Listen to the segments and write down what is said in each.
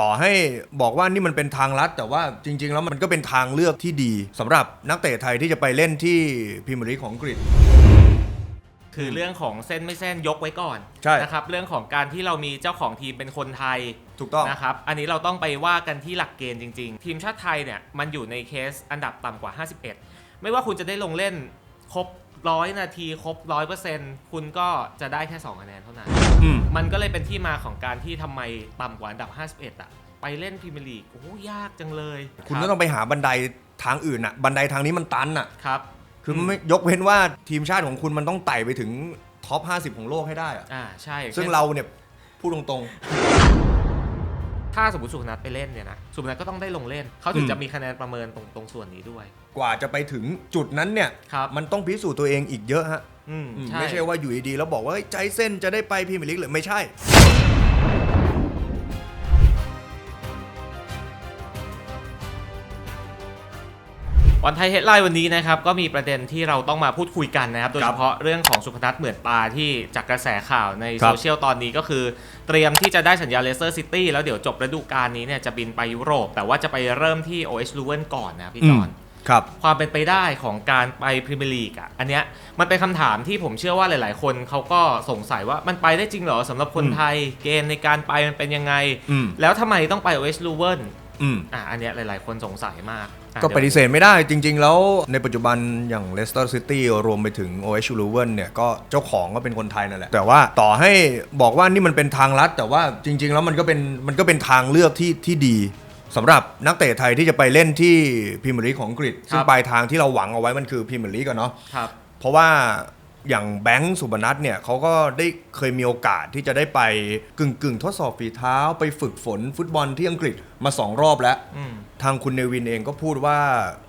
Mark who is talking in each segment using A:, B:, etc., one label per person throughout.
A: ต่อให้บอกว่านี่มันเป็นทางลัด แต่ว่าจริง ๆ แล้วมันก็เป็นทางเลือกที่ดีสำหรับนักเตะไทยที่จะไปเล่นที่พรีเมียร์ลีกของอังกฤษ
B: คือเรื่องของเส้นไม่เส้นยกไว้ก่อน
A: ใช่
B: นะครับเรื่องของการที่เรามีเจ้าของทีมเป็นคนไทย
A: ถูกต้อง
B: นะครับอันนี้เราต้องไปว่ากันที่หลักเกณฑ์จริง ๆ ทีมชาติไทยเนี่ยมันอยู่ในเคสอันดับต่ำกว่า 51 ไม่ว่าคุณจะได้ลงเล่นครบ ร้อยนาทีครบร้อยเปอร์เซ็นต์คุณก็จะได้แค่2คะแนนเท่านั้น
A: อืม
B: มันก็เลยเป็นที่มาของการที่ทำไมต่ำกว่าอันดับ 51 อะ ไปเล่นพรีเมียร์ลีกโอ้โหยากจังเลย
A: คุณก็ต้องไปหาบันไดทางอื่นอะบันไดทางนี้มันตันอะ
B: ครับ
A: คือมันไม่ยกเว้นว่าทีมชาติของคุณมันต้องไต่ไปถึงท็อป 50 ของโลกให้ได้อะ
B: อ่าใช่
A: ซึ่ง
B: ช่น
A: เราเนี่ยพูดตรง
B: ถ้าสมมติสุพนัทไปเล่นเนี่ยนะสุพนัทก็ต้องได้ลงเล่น เขาถึง
A: อืม
B: จะมีคะแนนประเมินตรงตรงส่วนนี้ด้วย
A: ๆกว่าจะไปถึงจุดนั้นเนี่ย
B: ครับ
A: มันต้องพิสูจน์ตัวเองอีกเยอะฮะ
B: อืม
A: อืม
B: ใช่
A: ไม่ใช่ว่าอยู่ดีๆแล้วบอกว่าเฮ้ยใจเส้นจะได้ไปพรีเมียร์ลีกเลยไม่ใช่
B: วันไทยเฮดไลน์วันนี้นะครับก็มีประเด็นที่เราต้องมาพูดคุยกันนะครับ โดยเฉพาะเรื่องของสุพนัทเหมือนตาที่จากกระแสข่าวใน
A: ครับ
B: โซเชียลตอนนี้ก็คือ เตรียมที่จะได้สัญญาเลสเตอร์ซิตี้แล้วเดี๋ยวจบฤดูกาลนี้เนี่ยจะบินไปยุโรป แต่ว่าจะไปเริ่มที่ OH l u w e n ก่อนนะพี่จอน
A: ครับ
B: ความเป็นไปได้ของการไปพรีเมียร์ลีกอะอันเนี้ยมันเป็นคำถามที่ผมเชื่อว่าหลาย ๆ คนเขาก็สงสัยว่ามันไปได้จริงเหรอสำหรับคน
A: อืม
B: ไทยเกณฑ์ในการไปมันเป็นยังไง
A: อืม
B: แล้วทำไมต้องไปเวสต์ลูเวน
A: อืม
B: อะอันเนี้ยหลาย ๆ คนสงสัยมากอะ
A: ก็ป
B: เดี๋ยว
A: ฏิเสธไม่ได้จริง ๆ แล้วในปัจจุบันอย่างเลสเตอร์ซิตี้รวมไปถึงโอเอชลูเวนเนี่ยก็เจ้าของก็เป็นคนไทยนั่นแหละ แต่ว่าต่อให้บอกว่านี่มันเป็นทางลัด แต่ว่าจริง ๆ แล้วมันก็เป็นมันก็เป็นทางเลือกที่ที่ดีสำหรับนักเตะไทยที่จะไปเล่นที่พรีเมียร์ลีกของอังกฤษซึ่งปลายทางที่เราหวังเอาไว้มันคือพรีเมียร์ลีกอะเนาะ
B: ครับ
A: เพราะว่า อย่างแบงค์สุบนัทเนี่ยเขาก็ได้เคยมีโอกาสที่จะได้ไปกึ่งกึ่งๆทดสอบฝีเท้าไปฝึกฝนฟุตบอลที่อังกฤษมาสองรอบแล้ว
B: อืม
A: ทางคุณเนวินเองก็พูดว่า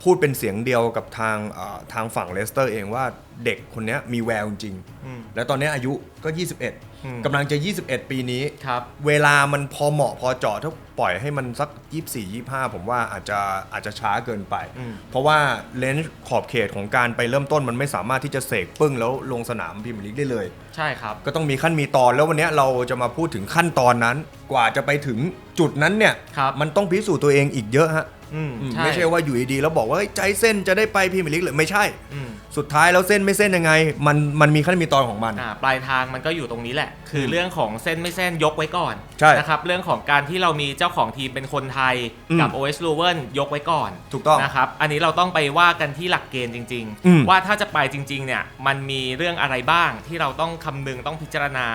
A: พูดเป็นเสียงเดียวกับทางเอ่อทางฝั่งเลสเตอร์เองว่า เด็กคนเนี้ยมีแววจริง
B: อืม
A: ๆแล้วตอนเนี้ยอายุก็
B: อืม
A: 21กำลังจะ 21 ปีนี้
B: ครับ
A: เวลามันพอเหมาะพอเจาะถ้าปล่อยให้มันสัก 24 25 ผมว่าอาจจะอาจจะช้าเกินไป
B: อืม
A: เพราะว่าเลนส์ขอบเขตของการไปเริ่มต้นมันไม่สามารถที่จะเสกปึ้งแล้วลงสนามพรีเมียร์ลีกได้เลย
B: ใช่ครับ
A: ก็ต้องมีขั้นมีตอนแล้ววันเนี้ยเราจะมาพูดถึงขั้นตอนนั้น กว่าจะไปถึงจุดนั้นเนี่ย
B: ครับ
A: มันต้องพิสูจน์ตัวเองอีกเยอะฮะ
B: อืม
A: อืม
B: ใช่
A: ไม่ใช่ว่าอยู่ดีๆแล้วบอกว่าเฮ้ยใจเส้นจะได้ไปพรีเมียร์ลีกเลยไม่ใช่
B: อืม
A: สุดท้ายแล้วเส้นไม่เส้นยังไง มันมันมีขั้นมีตอนของมัน
B: อ่าปลายทางมันก็อยู่ตรงนี้แหละ คืออ
A: ม
B: เรื่องของเส้นไม่เส้นยกไว้ก่อน
A: ใช่
B: นะครับเรื่องของการที่เรามีเจ้าของทีมเป็นคนไทย
A: อืม
B: กับ OS l u w e n ยกไว้ก่อน
A: ถูกต้อง
B: นะครับอันนี้เราต้องไปว่ากันที่หลักเกณฑ์จริง
A: อืม
B: ว่าถ้าจะไปจริงๆเนี่ยมันมีเรื่องอะไรบ้างที่เราต้องคำนึงต้องพิจารณา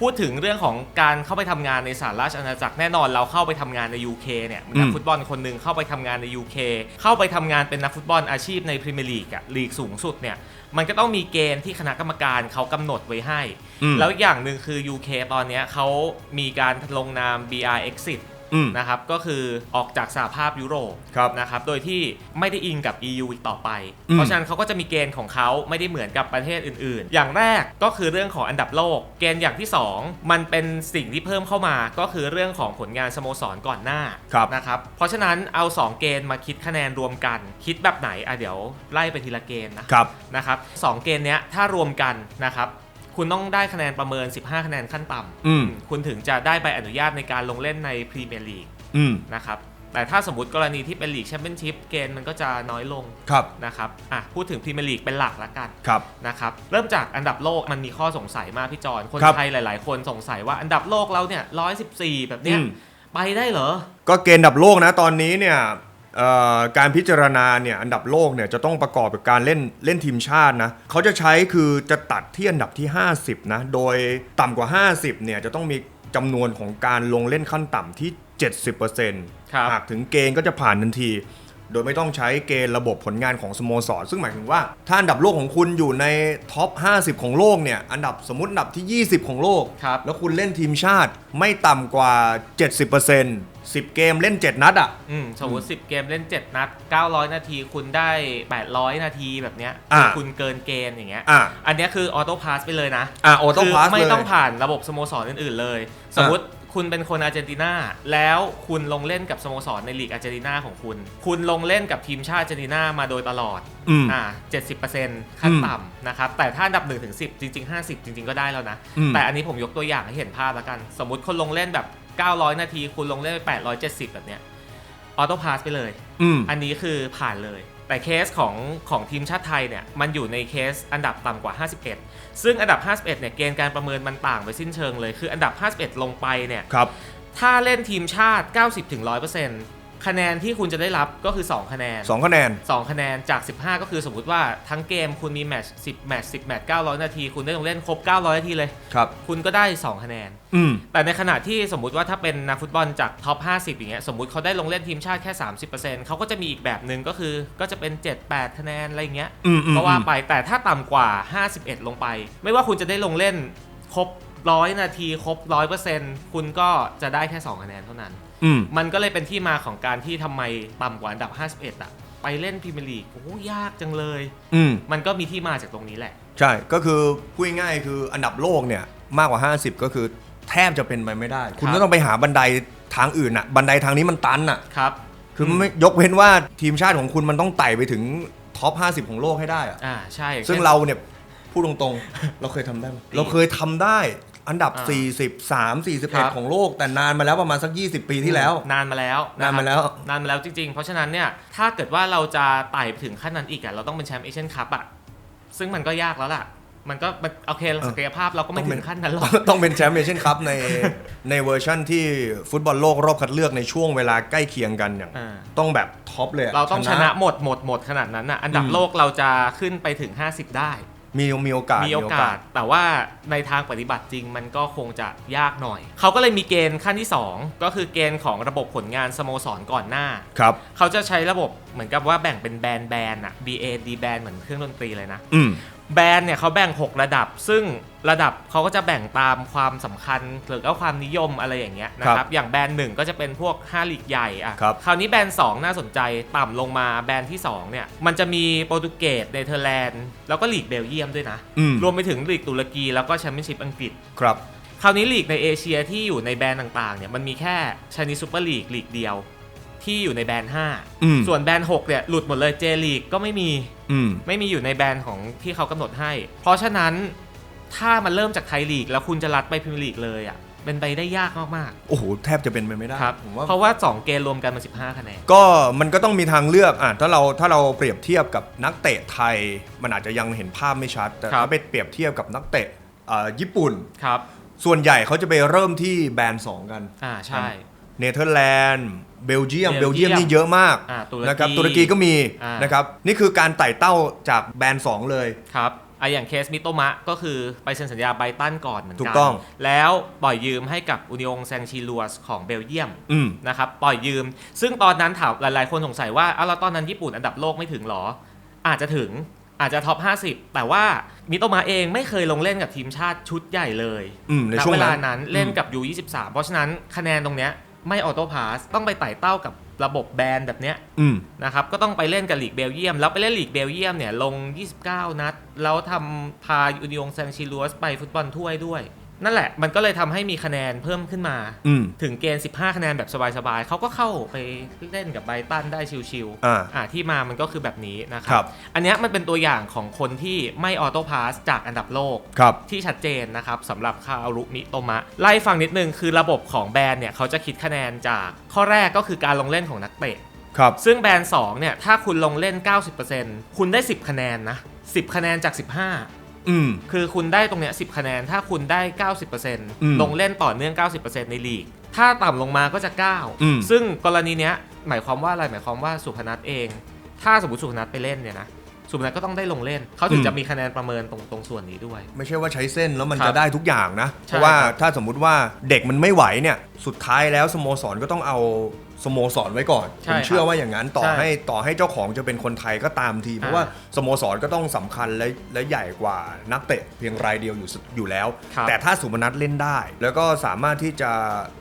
B: พูดถึงเรื่องของการเข้าไปทำงานในสหราชอาณาจักรแน่นอนเราเข้าไปทำงานใน UK เนี่ยนักฟุตบอลคนหนึ่งเข้าไปทำงานใน UK เข้าไปทำงานเป็นนักฟุตบอลอาชีพในพรีเมียร์ลีกอะลีกสูงสุดเนี่ยมันก็ต้องมีเกณฑ์ที่คณะกรรมการเขากำหนดไว้ให้
A: อืม
B: แล้วอย่างหนึ่งคือ UK ตอนเนี้ยเขามีการลงนาม BR Exit
A: อืม
B: นะครับก็คือออกจากสหภาพยุโรป
A: ครับ
B: นะครับโดยที่ไม่ได้อิงกับ EU อีกต่อไป
A: อืม
B: เพราะฉะนั้นเขาก็จะมีเกณฑ์ของเขาไม่ได้เหมือนกับประเทศอื่น ๆ อย่างแรกก็คือเรื่องของอันดับโลก เกณฑ์อย่างที่ 2 มันเป็นสิ่งที่เพิ่มเข้ามาก็คือเรื่องของผลงานสโมสรก่อนหน้า
A: ครับ
B: นะครับเพราะฉะนั้นเอา 2 เกณฑ์มาคิดคะแนนรวมกัน คิดแบบไหนอะเดี๋ยวไล่ไปทีละเกณฑ์นะ
A: ครับ
B: นะครับสองเกณฑ์เนี้ยถ้ารวมกันนะครับ คุณต้องได้คะแนนประเมิน 15 คะแนนขั้นต่
A: อืมำ
B: คุณถึงจะได้ใบอนุญาตในการลงเล่นในพรีเมียร์ลีก
A: อืม
B: นะครับ แต่ถ้าสมมติกรณีที่เป็นลีกแชมเปี้ยนชิพเกณฑ์มันก็จะน้อยลง
A: ครับ
B: นะครับ อะ พูดถึงพรีเมียร์ลีกเป็นหลักละกัน
A: ครับ
B: นะครับ เริ่มจากอันดับโลกมันมีข้อสงสัยมากพี่จอน คน
A: ครับ
B: ไทยหลาย ๆ คนสงสัยว่าอันดับโลกเราเนี่ย 114 แบบเนี้ย
A: อืม
B: ไปได้เหรอ
A: ก็เกณฑ์อันดับโลกนะตอนนี้เนี่ยเอ่อ การพิจารณาเนี่ยอันดับโลกเนี่ยจะต้องประกอบกับการเล่นเล่นทีมชาตินะเขาจะใช้คือจะตัดที่อันดับที่ 50 นะ โดยต่ำกว่า 50 เนี่ยจะต้องมีจำนวนของการลงเล่นขั้นต่ำที่ 70%
B: ครับ
A: หากถึงเกณฑ์ก็จะผ่านทันที โดยไม่ต้องใช้เกณฑ์ระบบผลงานของสโมสรซึ่งหมายถึงว่าถ้าอันดับโลกของคุณอยู่ในท็อป 50 ของโลกเนี่ยอันดับสมมติอันดับที่ 20 ของโลก
B: ครับ
A: แล้วคุณเล่นทีมชาติไม่ต่ำกว่า 70% 10 เกมเล่น 7 นัดอะ
B: อืมสมมติ10เกมเล่น 7 นัด 900 นาทีคุณได้ 800 นาทีแบบเนี้ย
A: อะ
B: คุณเกินเกณฑ์อย่างเงี้ย
A: อะ
B: อันเนี้ยคือออโต้พาสไปเลยนะ
A: อะออโต้
B: คือ
A: พาส
B: ไม่
A: เลย
B: ต้องผ่านระบบสโมสรอื่นๆเลย สมมติ คุณเป็นคนอาร์เจนตินาแล้วคุณลงเล่นกับสโมสรในลีกอาร์เจนตินาของคุณ คุณลงเล่นกับทีมชาติอาร์เจนตินามาโดยตลอด
A: อืม
B: อ่า70%ขั้น
A: อืม
B: ต่ำนะครับแต่ถ้าอันดับ1ถึง10จริง ๆ 50 จริง ๆ ก็ได้แล้วนะ
A: อืม
B: แต่อันนี้ผมยกตัวอย่างให้เห็นภาพแล้วกัน สมมติคนลงเล่นแบบ 900 นาที คุณลงเล่นไป870 แบบเนี้ยออโต้พาสไปเลย
A: อืม
B: อันนี้คือผ่านเลย แต่เคสของของทีมชาติไทยเนี่ยมันอยู่ในเคสอันดับต่ำกว่า 51 ซึ่งอันดับ 51เนี่ยเกณฑ์การประเมินมันต่างไปสิ้นเชิงเลยคืออันดับ 51 ลงไปเนี่ย
A: ครับ
B: ถ้าเล่นทีมชาติ 90-100% คะแนนที่คุณจะได้รับก็คือ 2 คะแนน
A: สองคะแนน
B: 2 คะแนนจาก 15 ก็คือสมมุติว่าทั้งเกมคุณมีแมตช์10 แมตช์10 แมตช์900 นาที คุณได้ลงเล่นครบ 900 นาทีเลย
A: ครับ
B: คุณก็ได้ 2 คะแนน
A: อืม
B: แต่ในขณะที่สมมุติว่าถ้าเป็นนักฟุตบอลจากท็อป 50 อย่างเงี้ย สมมุติเขาได้ลงเล่นทีมชาติแค่ 30%เขาก็จะมีอีกแบบหนึ่งก็คือก็จะเป็น 7-8 คะแนนอะไรอย่างเงี้ย
A: อืมอืม
B: ก็ว่าไป แต่ถ้าต่ำกว่า 51 ลงไป ไม่ว่าคุณจะได้ลงเล่นครบร้อยนาทีครบร้อยเปอร์เซ็นต์คุณก็จะได้แค่ 2 คะแนนเท่านั้น
A: อืม
B: มันก็เลยเป็นที่มาของการที่ทำไมต่ำกว่าอันดับ 51 อะ ไปเล่นพรีเมียร์ลีกโอ้โหยากจังเลย
A: อืม
B: มันก็มีที่มาจากตรงนี้แหละ
A: ใช่ ก็คือพูดง่ายๆคืออันดับโลกเนี่ยมากกว่า 50 ก็คือแทบจะเป็นไปไม่ได้ คุณ
B: ครับ
A: ก็ต้องไปหาบันไดทางอื่นอะบันไดทางนี้มันตันอะ
B: ครับ
A: คือไม่ยกเว้นว่าทีมชาติของคุณมันต้องไต่ไปถึงท็อป 50 ของโลกให้ได้อะ
B: อ่า ใช่
A: ซึ่ง
B: ช่น
A: เราเนี่ยพูดตรงๆ เราเคยทำได้ไหมเราเคยทำได้ อันดับ
B: อ่า
A: 43
B: ครับ
A: 41 ของโลก แต่นานมาแล้วประมาณสัก 20 ปีที่แล้ว
B: นานมาแล้ว
A: นานมาแล้ว
B: นานมาแล้วจริงๆ เพราะฉะนั้นเนี่ยถ้าเกิดว่าเราจะไต่ไปถึงขั้นนั้นอีกอะเราต้องเป็นแชมป์เอเชียนคัพอะซึ่งมันก็ยากแล้วล่ะ มันก็มันโอเคศักยภาพเราก็ไม่
A: ต้องเป็
B: ถึ
A: น
B: งขั้นนั้นหรอก
A: ต้องเป็นแชมป์เอเชียนคัพในในเวอร์ชั่นที่ฟุตบอลโลกรอบคัดเลือกในช่วงเวลาใกล้เคียงกันอย่าง
B: อ่า
A: ต้องแบบท็อปเลยะ
B: เราต้องชนะหมดหมดหมดขนาดนั้นอะอันดับ
A: อืม
B: โลกเราจะขึ้นไปถึง 50 ได้
A: มีมีโอกาส
B: มีโอกาส แต่ว่าในทางปฏิบัติจริงมันก็คงจะยากหน่อย เขาก็เลยมีเกณฑ์ขั้นที่ 2 ก็คือเกณฑ์ของระบบผลงานสโมสรก่อนหน้า
A: ครับ
B: เขาจะใช้ระบบเหมือนกับว่าแบ่งเป็นแบนแบนอะ B A D แบนเหมือนเครื่องดนตรีเลยนะ
A: อืม
B: แบนเนี่ยเขาแบ่ง 6 ระดับ ซึ่งระดับเขาก็จะแบ่งตามความสำคัญหรือก็ความนิยมอะไรอย่างเงี้ยนะค
A: ครั
B: รับบอย่างแบนหนึ่งก็จะเป็นพวก5ลีกใหญ่อะ
A: ครับ
B: คราวนี้แบน2น่าสนใจต่ำลงมาแบนที่2เนี่ยมันจะมีโปรตุเกสเนเธอร์แลนด์แล้วก็ลีกเบลเยียมด้วยนะ
A: อืม
B: รวมไปถึงลีกตุรกีแล้วก็แชมเปี้ยนชิพอังกฤษ
A: ครับ
B: คราวนี้ลีกในเอเชียที่อยู่ในแบรนด์ต่างๆเนี่ยมันมีแค่ชานิซูเปอร์ลีกลีกเดียว ที่อยู่ในแบรนด์
A: อืม
B: 5ส่วนแบรนด์6เนี่ยหลุดหมดเลยเจลีกก็ไม่มี
A: อืม
B: ไม่มีอยู่ในแบรนด์ของที่เขากำหนดให้ เพราะฉะนั้นถ้ามันเริ่มจากไทยลีก แล้วคุณจะรัดไปพรีเมียร์ลีกเลยอะเป็นไปได้ยากมาก
A: โอ้โห แทบจะเป็นไปไม่ได้
B: ๆครับ
A: ผมว่า
B: เพราะว่า 2 เกณฑ์รวมกันมา15 คะแนน
A: ก็มันก็ต้องมีทางเลือกอะถ้าเราถ้าเราเปรียบเทียบกับนักเตะไทย มันอาจจะยังเห็นภาพไม่ชัด แต่
B: ครับ
A: ถ้าไปเปรียบเทียบกับนักเตะอ่าญี่ปุ่น
B: ครับ
A: ส่วนใหญ่เขาจะไปเริ่มที่แบรนด์สองกัน
B: อ่าใช่
A: เนเธอร์แลนด์เบลเยียม
B: เบ
A: เบ
B: ล
A: ล
B: เยี
A: เยี
B: ย
A: ย
B: ม
A: มนี่เยอะมาก
B: อ่าตุรกี
A: นะครับตุรกีก็มี
B: อ่าน
A: นะครับนี่คือการไต่เต้าจากแบรนด์สองเลย
B: ครับอะอย่างเคสมิโตมะก็คือไปเซ็นสัญญาไบรตันก่อนเหมือน
A: ถู
B: กั
A: กต้อง
B: แล้วปล่อยยืมให้กับอุนิองแซงชิลัวสของเบลเยียม
A: อืม
B: นะครับปล่อยยืม ซึ่งตอนนั้นถามหลายๆ คนสงสัยว่าอ้าวแล้วตอนนั้นญี่ปุ่นอันดับโลกไม่ถึงหรอ อาจจะถึงอาจจะท็อป 50 แต่ว่ามิโตมะเองไม่เคยลงเล่นกับทีมชาติชุดใหญ่เลย
A: อืมใน
B: ณ
A: ช่วง
B: เว
A: นั้น
B: ลานั้นเล่นกับ U23 เพราะฉะนั้นคะแนนตรงเนี้ย ไม่ออโต้พาสต้องไปไต่เต้ากับระบบแบนแบบเนี้ย
A: อืม
B: นะครับก็ต้องไปเล่นกับลีกเบลเยียม แล้วไปเล่นลีกเบลเยียมเนี่ยลง 29 นัด แล้วทำพายูนิองแซงชิลัวสไปฟุตบอลถ้วยด้วย นั่นแหละ มันก็เลยทำให้มีคะแนนเพิ่มขึ้นมา
A: อืม
B: ถึงเกณฑ์ 15 คะแนนแบบสบายๆเขาก็เข้าไปเล่นกับไบรตันได้ชิว
A: อ่า
B: อ่าที่มามันก็คือแบบนี้นะค
A: ครั
B: รับ อันเนี้ยมันเป็นตัวอย่างของคนที่ไม่ออโต้พาสจากอันดับโลก
A: ครับ
B: ที่ชัดเจนนะครับสำหรับคารุมิโตมะ ไล่ฟังนิดนึงคือระบบของแบรนด์เนี่ยเขาจะคิดคะแนนจากข้อแรกก็คือการลงเล่นของนักเตะ
A: ครับ
B: ซึ่งแบรนด์2เนี่ยถ้าคุณลงเล่น 90%คุณได้ 10 คะแนนนะ10 คะแนนจาก 15
A: อืม
B: คือคุณได้ตรงเนี้ย10คะแนน ถ้าคุณได้
A: ม
B: 90%ลงเล่นต่อเนื่อง 90%ในลีก ถ้าต่ำลงมาก็จะ
A: อืม
B: 9 ซึ่งกรณีเนี้ยหมายความว่าอะไร หมายความว่าสุพนัทเอง ถ้าสมมติสุพนัทไปเล่นเนี่ยนะ สุพนัทก็ต้องได้ลงเล่น เขาถึงจะมีคะแนนประเมินตรงตรงส่วนนี้ด้วย
A: ไม่ใช่ว่าใช้เส้นแล้วมัน
B: ครับ
A: จะได้ทุกอย่างนะ เพ
B: ใช่
A: ราะว่า
B: ครับ
A: ถ้าสมมุติว่าเด็กมันไม่ไหวเนี่ย สุดท้ายแล้วสโมสรก็ต้องเอา สโมสรไว้ก่อน
B: ใช่
A: ผมเชื่อ
B: ครับ
A: ว่าอย่างนั้นต่อ
B: ใช่
A: ให้ต่อให้เจ้าของจะเป็นคนไทยก็ตามที เพราะ
B: อ่า
A: ว่าสโมสรก็ต้องสำคัญและและใหญ่กว่านักเตะเพียงรายเดียวอยู่สอยู่แล้ว
B: ครับ
A: แต่ถ้าสุพนัทเล่นได้ แล้วก็สามารถที่จะ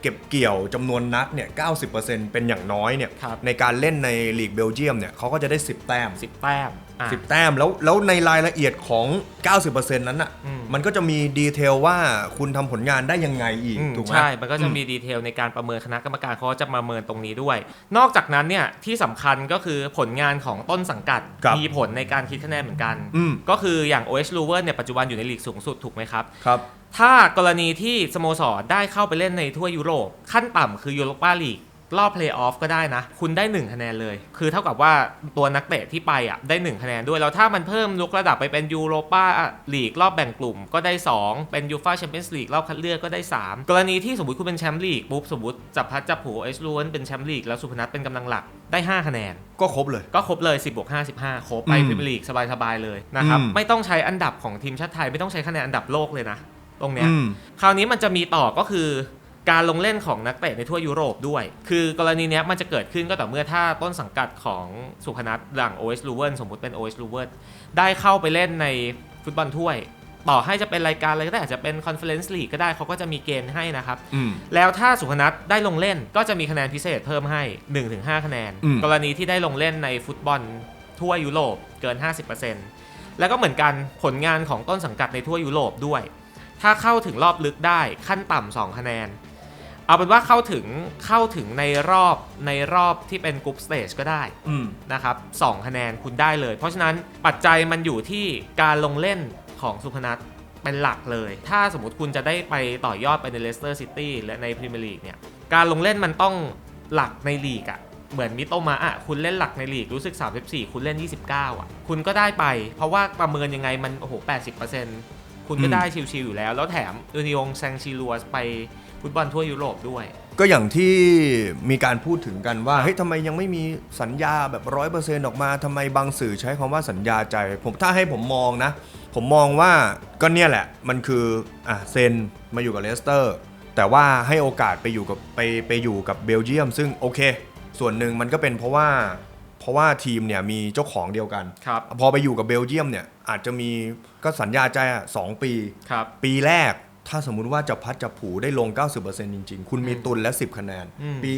A: เก็บเกี่ยวจำนวนนัดเนี่ย 90%เป็นอย่างน้อยเนี่ย
B: ครับ
A: ในการเล่นในลีกเบลเยียมเนี่ยเขาก็จะได้ 10 แต้ม
B: 10แต้ม อะ
A: 10แต้มแล้วแล้วในรายละเอียดของ 90%นั้นอะ
B: อืม
A: มันก็จะมีดีเทลว่าคุณทำผลงานได้ยังไงอีก
B: อืม
A: ถูกไหม
B: ใช่ มันก็จะมีดีเทลในการประเมินคณะกรรมการเขาก็จะมาเมินตรงนี้ด้วย นอกจากนั้นเนี่ยที่สำคัญก็คือผลงานของต้นสังกัด
A: ครับ
B: มีผลในการคิดคะแนนเหมือนกัน
A: อืม
B: ก็คืออย่าง OH l u v e r เนี่ยปัจจุบันอยู่ในลีกสูงสุดถูกไหมครับ
A: ครับ
B: ถ้ากรณีที่สโมสรได้เข้าไปเล่นในทั่วยุโรปขั้นต่ำคือยูโรปาลีก รอบเพลย์ออฟก็ได้นะ คุณได้ 1 คะแนนเลย คือเท่ากับว่าตัวนักเตะที่ไปอะได้ 1 คะแนนด้วย แล้วถ้ามันเพิ่มยกระดับไปเป็นยูโรปาลีกรอบแบ่งกลุ่มก็ได้ 2 เป็นยูฟาแชมเปี้ยนส์ลีกรอบคัดเลือกก็ได้ 3 กรณีที่สมมติคุณเป็นแชมป์ลีกปุ๊บสมมติจับพัดจับผูเอชล้วนเป็นแชมป์ลีกแล้วสุพนัทเป็นกำลังหลักได้ 5 คะแนน
A: ก็ครบเลย
B: ก็ครบเลย 10บวก5 15 ครบไป
A: อืม
B: พรีเมียร์ลีกสบายๆเลยนะครับ
A: อืม
B: ไม่ต้องใช้อันดับของทีมชาติไทยไม่ต้องใช้คะแนนอันดับโลกเลยนะตรงเนี้ย
A: อืม
B: คราวนี้มันจะมีต่อก็คือ การลงเล่นของนักเตะในทั่วยุโรปด้วย คือกรณีเนี้ยมันจะเกิดขึ้นก็ต่อเมื่อถ้าต้นสังกัดของสุพนัทหลัง OS l u v e n สมมุติเป็น OS l u v e n ได้เข้าไปเล่นในฟุตบอลถ้วย ต่อให้จะเป็นรายการอะไรก็ได้อาจจะเป็น Conference League ก็ได้เขาก็จะมีเกณฑ์ให้นะครับ
A: อืม
B: แล้วถ้าสุพนัทได้ลงเล่นก็จะมีคะแนนพิเศษเพิ่มให้ 1-5 คะแนน
A: อืม
B: กรณีที่ได้ลงเล่นในฟุตบอลทั่วยุโรปเกิน 50%แล้วก็เหมือนกันผลงานของต้นสังกัดในทั่วยุโรปด้วย ถ้าเข้าถึงรอบลึกได้ขั้นต่ำสองคะแนน เอาเป็นว่าเข้าถึงเข้าถึงในรอบในรอบที่เป็นกรุ๊ปสเตจก็ได้
A: อืม
B: นะครับสองคะแนนคุณได้เลย เพราะฉะนั้นปัจจัยมันอยู่ที่การลงเล่นของสุพนัทเป็นหลักเลย ถ้าสมมติคุณจะได้ไปต่อยอดไปในเลสเตอร์ซิตี้และในพรีเมียร์ลีกเนี่ย การลงเล่นมันต้องหลักในลีกอะ่ะเหมือนมิโตมะอะคุณเล่นหลักในลีกรู้สึก 34 คุณเล่น 29อะคุณก็ได้ไป เพราะว่าประเมินยังไงมันโอ้โห80%คุณก็
A: อืม
B: ได้ชิวๆอยู่แล้ว แล้วแถมอูนิองแซงชิลัวไป ฟุตบอลทั่วยุโรปด้วย
A: ก็อย่างที่มีการพูดถึงกันว่า
B: ครับ
A: เฮ้ยทำไมยังไม่มีสัญญาแบบร้อยเปอร์เซ็นต์ออกมาทำไมบางสื่อใช้คำว่าสัญญาใจ ผมถ้าให้ผมมองนะ ผมมองว่าก็เนี่ยแหละ มันคืออะเซนมาอยู่กับเลสเตอร์ แต่ว่าให้โอกาสไปอยู่กับไปไปอยู่กับเบลเยียม ซึ่งโอเค ส่วนหนึ่งมันก็เป็นเพราะว่าเพราะว่าทีมเนี่ยมีเจ้าของเดียวกัน
B: ครับ
A: พอไปอยู่กับเบลเยียมเนี่ยอาจจะมีก็สัญญาใจอะสองปี
B: ครับ
A: ปีแรก ถ้าสมมุติว่าจะพัดจะผูได้ลง 90%จริง ๆ คุณมีตุนและ 10 คะแนน
B: อืม
A: ปี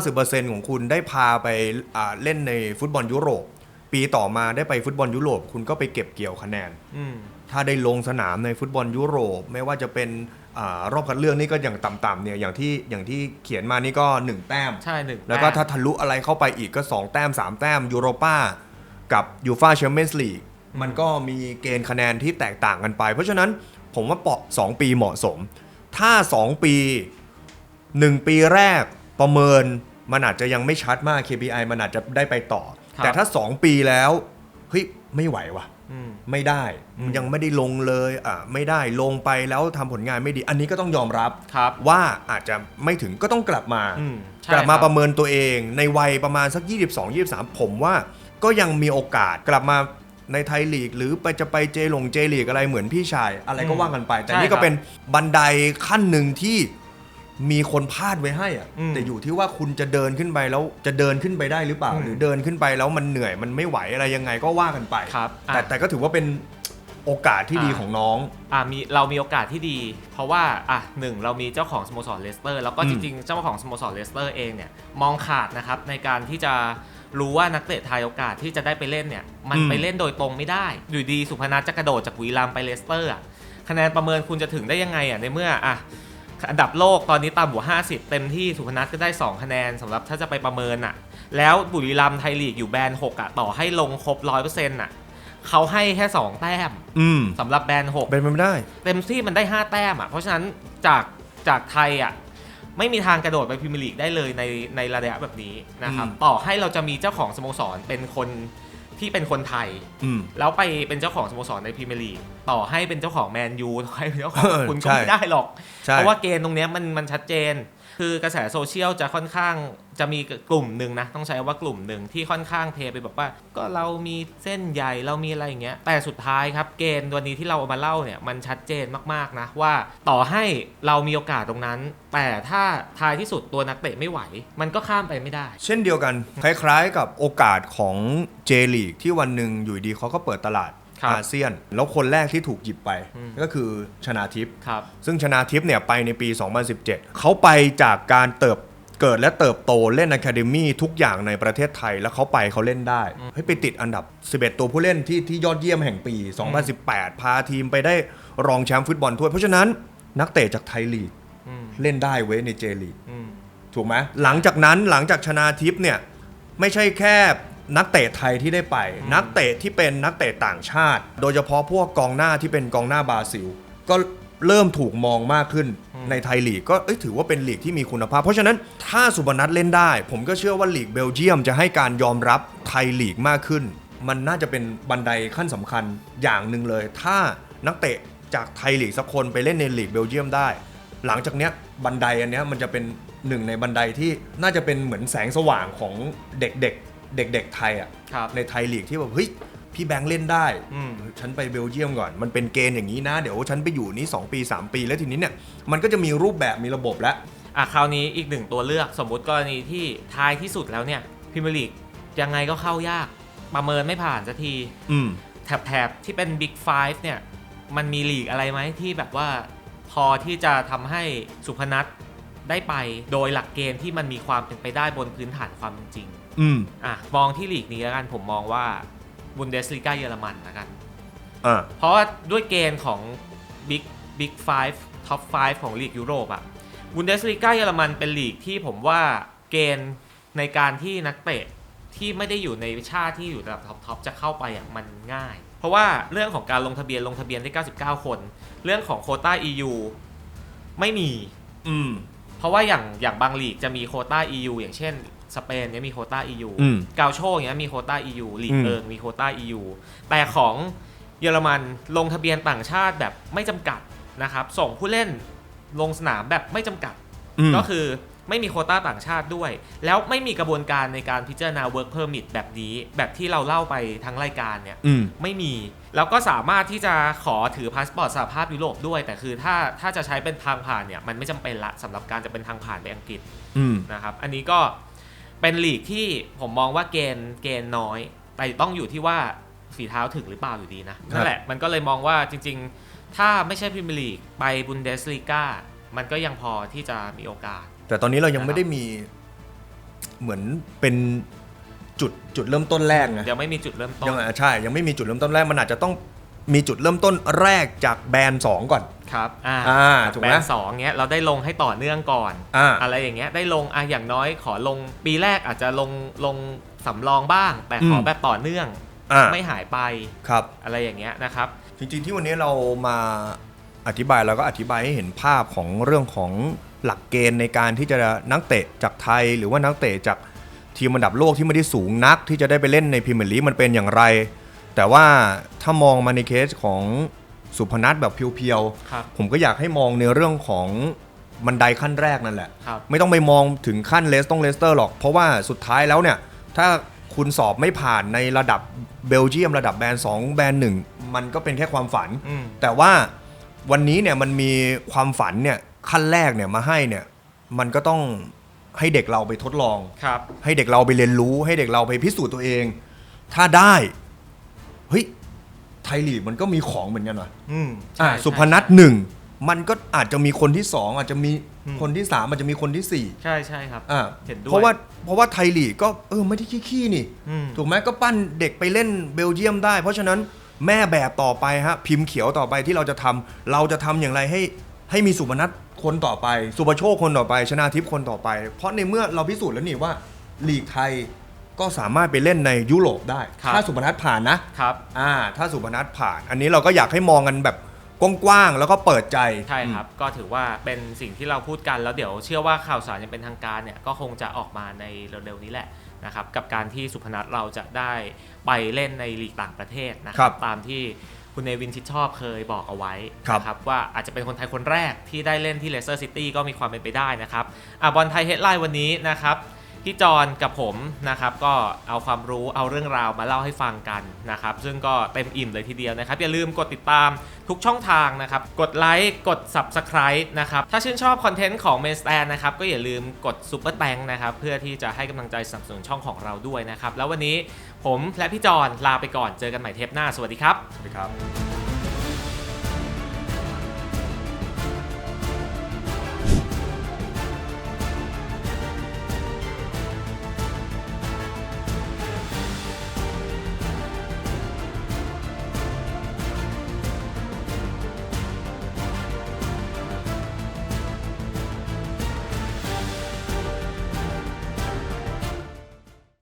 A: 90%ของคุณได้พาไปอ่าเล่นในฟุตบอลยุโรป ปีต่อมาได้ไปฟุตบอลยุโรป คุณก็ไปเก็บเกี่ยวคะแนน
B: อืม
A: ถ้าได้ลงสนามในฟุตบอลยุโรป ไม่ว่าจะเป็นอารอบคัดเลือกนี่ก็อย่างต่ำๆเนี่ยอย่างที่อย่างที่เขียนมานี่ก็ 1 แต้ม
B: ใช่หนึ่ง
A: แล้วก็
B: ต้ม
A: ถ้าทะลุอะไรเข้าไปอีกก็ 2 แต้ม 3 แต้มยูโรปากับยูฟาแชมเปี้ยนส์ลีกมันก็มีเกณฑ์คะแนนที่แตกต่างกันไป เพราะฉะนั้น ผมว่าเปาะ2ปีเหมาะสม ถ้า 2 ปี 1 ปีแรกประเมินมันอาจจะยังไม่ชัดมาก KPI มันอาจจะได้ไปต่อ
B: ครับ
A: แต่ถ้า 2 ปีแล้วเฮ้ยไม่ไหวว่ะ
B: อืม
A: ไม่ได้
B: อืม
A: ยังไม่ได้ลงเลยอะไม่ได้ลงไปแล้วทำผลงานไม่ดี อันนี้ก็ต้องยอมรับ
B: ครับ
A: ว่าอาจจะไม่ถึงก็ต้องกลับมา
B: อืมใช่
A: กลับมา
B: ค
A: ประเมินตัวเองในวัยประมาณสัก 22 23 ผมว่าก็ยังมีโอกาสกลับมา ในไทยลีก หรือไปจะไปเจลงเจลีกอะไรเหมือนพี่ชาย อะไรก็ว่ากันไป แต่นี่ก็เป็นบันไดขั้นหนึ่งที่มีคนพาดไว้ให้อะแต่อยู่ที่ว่าคุณจะเดินขึ้นไปแล้วจะเดินขึ้นไปได้หรือเปล่า หรือเดินขึ้นไปแล้วมันเหนื่อยมันไม่ไหวอะไรยังไงก็ว่ากันไป
B: ครับอะ
A: แต่แต่ก็ถือว่าเป็นโอกาสที่ดี
B: อ่า
A: ของน้อง
B: อะมีเรามีโอกาสที่ดี เพราะว่าอะหนึ่งเรามีเจ้าของสโมสรเลสเตอร์แล้วก็
A: อื
B: จ
A: ม
B: ริงๆ เจ้าของสโมสรเลสเตอร์เองเนี่ยมองขาดนะครับในการที่จะ รู้ว่านักเตะไทยโอกาสที่จะได้ไปเล่นเนี่ย มัน
A: อืม
B: ไปเล่นโดยตรงไม่ได้ อยู่ดีสุพนัทจะกระโดดจากบุรีรัมย์ไปเลสเตอร์อะคะแนนประเมินคุณจะถึงได้ยังไงอะในเมื่ออะอันดับโลกตอนนี้ต่ำกว่า50 เต็มที่สุพนัทก็ได้ 2 คะแนนสำหรับถ้าจะไปประเมินอะ แล้วบุรีรัมย์ไทยลีกอยู่แบน6อะต่อให้ลงครบ100%อะเขาให้แค่สองแต้ม
A: อืม
B: สำหรับแบน6
A: เป็นไปไม่ได้
B: เต็มที่มันได้ 5 แต้มอะเพราะฉะนั้นจากจากไทยอะ ไม่มีทางกระโดดไปพรีเมียร์ลีกได้เลยในในระยะแบบนี้นะครับ
A: อืม
B: ต่อให้เราจะมีเจ้าของสโมสรเป็นคนที่เป็นคนไทย
A: อืม
B: แล้วไปเป็นเจ้าของสโมสรในพรีเมียร์ลีกต่อให้เป็นเจ้าของแมนยูต่อให้เป็นเจ้าของ
A: เออ
B: คุณก็
A: ใช่
B: ไม่ได้หรอก
A: ใช่
B: เพราะว่าเกณฑ์ตรงเนี้ยมันมันชัดเจน คือกระแสโซเชียลจะค่อนข้าง จะมีกลุ่มหนึ่งนะ ต้องใช้ว่ากลุ่มหนึ่งที่ค่อนข้างเทไปบอกว่า ก็เรามีเส้นใหญ่เรามีอะไรอย่างเงี้ยแต่สุดท้ายครับเกณฑ์วันนี้ที่เราเอามาเล่าเนี่ยมันชัดเจนมากๆนะว่าต่อให้เรามีโอกาสตรงนั้น แต่ถ้าท้ายที่สุดตัวนักเตะไม่ไหว มันก็ข้ามไปไม่ได้
A: เช่นเดียวกัน คล้ายๆกับโอกาสของเจลีกที่วันหนึ่งอยู่ดีเขาก็เปิดตลาด
B: ครับ
A: อาเซียน แล้วคนแรกที่ถูกหยิบไป
B: อืม
A: ก็คือชนาทิพย์
B: ครับ
A: ซึ่งชนาทิพย์เนี่ยไปในปี 2017 เขาไปจากการเติบ เกิดและเติบโตเล่นอะคาเดมี่ทุกอย่างในประเทศไทยแล้วเขาไปเขาเล่นได้เฮ้ยไปติดอันดับ 11 ตัวผู้เล่นที่ที่ยอดเยี่ยมแห่งปี 2018 พาทีมไปได้รองแชมป์ฟุตบอลถ้วยเพราะฉะนั้นนักเตะจากไทยลีก
B: อืม
A: เล่นได้เว้ยในเจลีก
B: อืม
A: ถูกไหมหลังจากนั้นหลังจากชนะทิพย์เนี่ยไม่ใช่แค่นักเตะไทยที่ได้ไป
B: อืม
A: นักเตะที่เป็นนักเตะต่างชาติ โดยเฉพาะพวกกองหน้าที่เป็นกองหน้าบราซิล ก็เริ่มถูกมองมากขึ้น
B: อืม
A: ในไทยลีกก็เอ้ยถือว่าเป็นลีกที่มีคุณภาพ เพราะฉะนั้นถ้าสุพนัทเล่นได้ ผมก็เชื่อว่าลีกเบลเยียมจะให้การยอมรับไทยลีกมากขึ้น มันน่าจะเป็นบันไดขั้นสำคัญอย่างหนึ่งเลย ถ้านักเตะจากไทยลีกสักคนไปเล่นในลีกเบลเยียมได้ หลังจากเนี้ยบันไดอันเนี้ยมันจะเป็นหนึ่งในบันไดที่น่าจะเป็นเหมือนแสงสว่างของเด็กๆเด็กๆไทยอะ
B: ครับ
A: ในไทยลีกที่แบบเฮ้ย พี่แบงค์เล่นได้
B: อืม
A: ฉันไปเบลเยียมก่อน มันเป็นเกณฑ์อย่างนี้นะ เดี๋ยวฉันไปอยู่นี้2ปี 3 ปี แล้วทีนี้เนี่ย มันก็จะมีรูปแบบมีระบบแล้ว
B: อะคราวนี้อีกหนึ่งตัวเลือกสมมุติกรณีที่ท้ายที่สุดแล้วเนี่ยพิมยร์ลีกยังไงก็เข้ายาก ประเมินไม่ผ่านสักที
A: อืม
B: แถบๆที่เป็น Big Five เนี่ย มันมีลีกอะไรไหมที่แบบว่าพอที่จะทำให้สุพนัทได้ไปโดยหลักเกณฑ์ที่มันมีความเป็นไปได้บนพื้นฐานความเป็นจริง
A: อืม
B: อะ มองที่ลีกนี้แล้วกันผมมองว่า บุนเดสลีกาเยอรมันแล้วกัน
A: อ่า
B: เพราะว่าด้วยเกณฑ์ของ Big Big Five Top 5ของลีกยุโรปอะบุนเดสลีกาเยอรมันเป็นลีกที่ผมว่าเกณฑ์ในการที่นักเตะที่ไม่ได้อยู่ในชาติที่อยู่ระดับท็อปทอปจะเข้าไปอะมันง่าย เพราะว่าเรื่องของการลงทะเบียนลงทะเบียนได้ 99 คน เรื่องของโควต้า EU ไม่มี
A: อืม
B: เพราะว่าอย่างอย่างบางลีกจะมีโควต้า EU อย่างเช่น สเปนเนี่ยมีโควต้า EU
A: อืม
B: กาโชอย่างเงี้ยมีโควต้า EU ลีก
A: อืม
B: เอิงมีโควต้า EU แต่ของเยอรมันลงทะเบียนต่างชาติแบบไม่จำกัดนะครับ ส่งผู้เล่นลงสนามแบบไม่จำกัด
A: อืม
B: ก็คือไม่มีโควต้าต่างชาติด้วย แล้วไม่มีกระบวนการในการพิจารณา work permit แบบนี้ แบบที่เราเล่าไปทั้งรายการเนี่ย
A: อืม
B: ไม่มี แล้วก็สามารถที่จะขอถือพาสปอร์ตสหภาพยุโรปด้วย แต่คือถ้าถ้าจะใช้เป็นทางผ่านเนี่ยมันไม่จำเป็นละสำหรับการจะเป็นทางผ่านไปอังกฤษ
A: อืม
B: นะครับ อันนี้ก็ เป็นลีกที่ผมมองว่าเกณฑ์เกณฑ์น้อย แต่ต้องอยู่ที่ว่าฝีเท้าถึงหรือเปล่าอยู่ดีนะ นั่นแหละ มันก็เลยมองว่าจริง ๆ ถ้าไม่ใช่พรีเมียร์ลีกไปบุนเดสลีกามันก็ยังพอที่จะมีโอกาส
A: แต่ตอนนี้เรายัง
B: นะครับ
A: ไม่ได้มีเหมือนเป็นจุดจุดเริ่มต้นแรกนะ
B: ยังไม่มีจุดเริ่มต้
A: ยัง
B: น
A: อะใช่ ยังไม่มีจุดเริ่มต้นแรกมันอาจจะต้องมีจุดเริ่มต้นแรกจากแบรนด์สองก่อน
B: ครับอ่า
A: อ่าถูกไหม
B: แบรนด์สองเนี้ยเราได้ลงให้ต่อเนื่องก่อน
A: อ่า
B: อะไรอย่างเงี้ยได้ลงอะอย่างน้อยขอลงปีแรกอาจจะลงลงสำรองบ้าง แต่ขอ
A: อืม
B: แบบต่อเนื่อง
A: อ่า
B: ไม่หายไป
A: ครับ
B: อะไรอย่างเงี้ยนะครับ
A: จริงๆที่วันนี้เรามาอธิบายเราก็อธิบายให้เห็นภาพของเรื่องของหลักเกณฑ์ในการที่จะนักเตะจากไทย หรือว่านักเตะจากทีมอันดับโลกที่ไม่ได้สูงนัก ที่จะได้ไปเล่นในพรีเมียร์ลีกมันเป็นอย่างไร แต่ว่าถ้ามองมาในเคสของ สุพนัทแบบเพียว
B: ครับ
A: ๆ ผมก็อยากให้มองในเรื่องของบันไดขั้นแรกนั่นแหละ
B: ครับ
A: ไม่ต้องไปมองถึงขั้นเลสต้องเลสเตอร์หรอก เพราะว่าสุดท้ายแล้วเนี่ย ถ้าคุณสอบไม่ผ่านในระดับเบลเยียมระดับแบรนด์ 2 แบรนด์ 1 มันก็เป็นแค่ความฝัน
B: อืม
A: แต่ว่าวันนี้เนี่ยมันมีความฝันเนี่ยขั้นแรกเนี่ยมาให้เนี่ยมันก็ต้องให้เด็กเราไปทดลอง
B: ครับ
A: ให้เด็กเราไปเรียนรู้ให้เด็กเราไปพิสูจน์ตัวเอง ถ้าได้ เฮ้ย ไทยลีกมันก็มีของเหมือนกันว่ะ
B: อืม
A: อะ
B: ใช่
A: สุพนัทหนึ่งมันก็อาจจะมีคนที่สองอาจจะมี
B: อืม
A: คนที่สามอาจจะมีคนที่สี่
B: ใช่ใช่ครับ
A: อ่า
B: เห็นด้วย
A: เพราะว่าเพราะว่าไทยลีกก็เออไม่ได้ขี้ๆนี่
B: อืม
A: ถูกไหมก็ปั้นเด็กไปเล่นเบลเยียมได้ เพราะฉะนั้นแม่แบบต่อไปฮะพิมพ์เขียวต่อไปที่เราจะทำเราจะทำอย่างไรให้ให้มีสุพนัทคนต่อไป สุประโชคคนต่อไป ชนาทิพย์คนต่อไป เพราะในเมื่อเราพิสูจน์แล้วนี่ว่าลีกไทย ก็สามารถไปเล่นในยุโรปได้
B: ครับ
A: ถ้าสุพนัทผ่านนะ
B: ครับ
A: อ่าถ้าสุพนัทผ่าน อันนี้เราก็อยากให้มองกันแบบกว้างๆแล้วก็เปิดใจ
B: ใช่ครับ ก็ถือว่าเป็นสิ่งที่เราพูดกันแล้วเดี๋ยวเชื่อว่าข่าวสารยังเป็นทางการเนี่ยก็คงจะออกมาในเร็วๆนี้แหละนะครับกับการที่สุพนัทเราจะได้ไปเล่นในลีกต่างประเทศนะค
A: ครั
B: รับบตามที่คุณเนวินชิดชอบเคยบอกเอาไว้
A: ครับ
B: นะครับว่าอาจจะเป็นคนไทยคนแรกที่ได้เล่นที่เลสเตอร์ซิตี้ก็มีความเป็นไปได้นะครับอะบอลไทยเฮดไลน์วันนี้นะครับ พี่จอนกับผมนะครับก็เอาความรู้เอาเรื่องราวมาเล่าให้ฟังกันนะครับซึ่งก็เต็มอิ่มเลยทีเดียวนะครับ อย่าลืมกดติดตามทุกช่องทางนะครับ กดไลค์กด Subscribe นะครับ ถ้าชื่นชอบคอนเทนต์ของ m a i n s t a n นะครับ ก็อย่าลืมกด Super t a n k นะครับ เพื่อที่จะให้กำลังใจสนับสนุนช่องของเราด้วยนะครับ แล้ววันนี้ผมและพี่จอนลาไปก่อนเจอกันใหม่เทปหน้า สวัสดีครับ
A: สวัสดีครับ